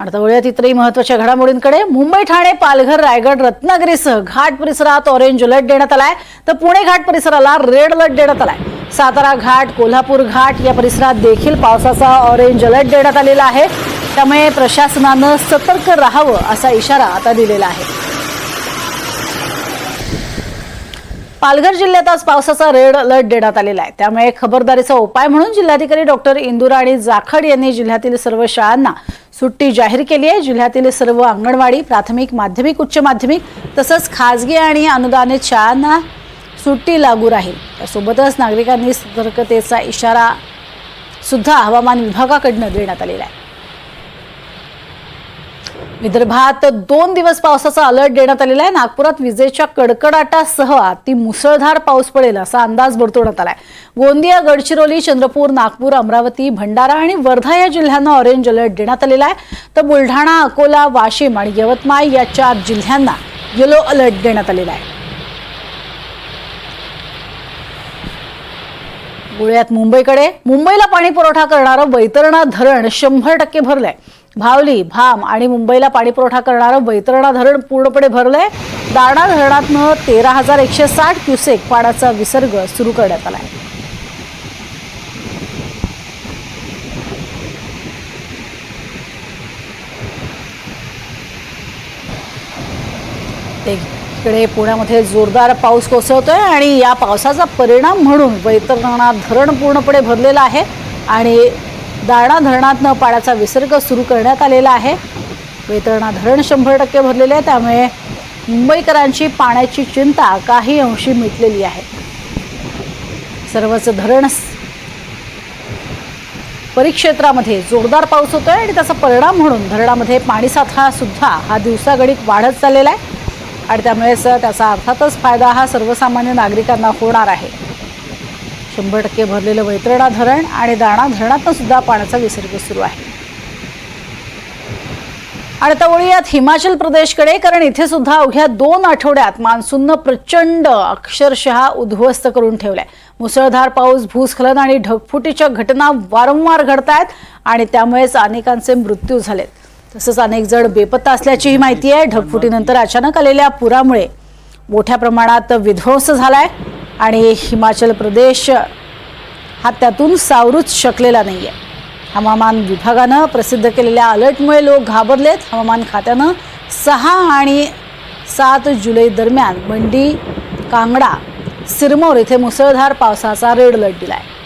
आणि आता वळूयात इतरही महत्त्वाच्या घडामोडींकडे मुंबई ठाणे पालघर रायगड रत्नागिरीसह घाट परिसरात ऑरेंज अलर्ट देण्यात आलाय तर पुणे घाट परिसराला रेड अलर्ट देण्यात आलाय सातारा घाट कोल्हापूर घाट या परिसरात देखील पावसाचा ऑरेंज अलर्ट देण्यात आलेला आहे त्यामुळे प्रशासनानं सतर्क राहावं असा इशारा आता दिलेला आहे पालघर जिल्ह्यात आज पावसाचा रेड अलर्ट देण्यात आलेला आहे त्यामुळे खबरदारीचा उपाय म्हणून जिल्हाधिकारी डॉक्टर इंदुराणी जाखड यांनी जिल्ह्यातील सर्व शाळांना सुट्टी जाहीर केली आहे. जिल्ह्यातील सर्व अंगणवाडी प्राथमिक माध्यमिक उच्च माध्यमिक तसंच खाजगी आणि अनुदानित शाळांना सुट्टी लागू राहील. त्यासोबतच नागरिकांनी सतर्कतेचा इशारा सुद्धा हवामान विभागाकडनं देण्यात आलेला आहे. विदर्भात दोन दिवस पावसाचा अलर्ट देण्यात आलेला आहे. नागपुरात विजेच्या कडकडाटासह अति मुसळधार पाऊस पडेल असा अंदाज वर्तवण्यात आलाय. गोंदिया गडचिरोली चंद्रपूर नागपूर अमरावती भंडारा आणि वर्धा या जिल्ह्यांना ऑरेंज अलर्ट देण्यात आलेला आहे. तर बुलढाणा अकोला वाशिम आणि यवतमाळ या चार जिल्ह्यांना येलो अलर्ट देण्यात आलेला आहे. गोळ्यात मुंबईकडे. मुंबईला पाणी पुरवठा करणारं वैतरणा धरण शंभर टक्के भरलंय. भावली भाम आणि मुंबईला पाणी पुरवठा करणारं वैतरणा धरण पूर्णपणे भरलंय. दारणा धरणातनं तेरा हजार एकशे साठ क्युसेक पाण्याचा विसर्ग सुरू करण्यात आलाय. इकडे पुण्यामध्ये जोरदार पाऊस कोसळतोय आणि या पावसाचा परिणाम म्हणून वैतरणा धरण पूर्णपणे भरलेलं आहे आणि दारणा धरणातनं पाण्याचा विसर्ग सुरू करण्यात आलेला आहे. वैतरणा धरण शंभर टक्के भरलेले आहे त्यामुळे मुंबईकरांची पाण्याची चिंता काही अंशी मिटलेली आहे. सर्वच धरण परिक्षेत्रामध्ये जोरदार पाऊस होतोय आणि त्याचा परिणाम म्हणून धरणामध्ये पाणीसाठा सुद्धा हा दिवसागणिक वाढत चाललेला आहे. आणि त्यामुळेच त्याचा अर्थातच फायदा हा सर्वसामान्य नागरिकांना होणार आहे. शंभर टक्के भरलेलं वैतरणा धरण आणि दाणा धरणातनं सुद्धा पाण्याचा विसर्ग सुरू आहे. आणि आता वळूयात हिमाचल प्रदेशकडे कारण इथे सुद्धा अवघ्या दोन आठवड्यात मान्सूननं प्रचंड अक्षरशः उद्ध्वस्त करून ठेवलाय. मुसळधार पाऊस भूस्खलन आणि ढगफुटीच्या घटना वारंवार घडत आहेत आणि त्यामुळेच अनेकांचे मृत्यू झालेत. तसंच अनेक जण बेपत्ता असल्याचीही माहिती आहे. ढगफुटीनंतर अचानक आलेल्या पुरामुळे मोठ्या प्रमाणात विध्वंस झालाय आणि हिमाचल प्रदेश हा त्यातून सावरूच शकलेला नाही आहे हवामान विभागानं प्रसिद्ध केलेल्या अलर्टमुळे लोक घाबरलेत. हवामान खात्यानं सहा आणि सात जुलै दरम्यान मंडी कांगडा सिरमौर इथे मुसळधार पावसाचा रेड अलर्ट आहे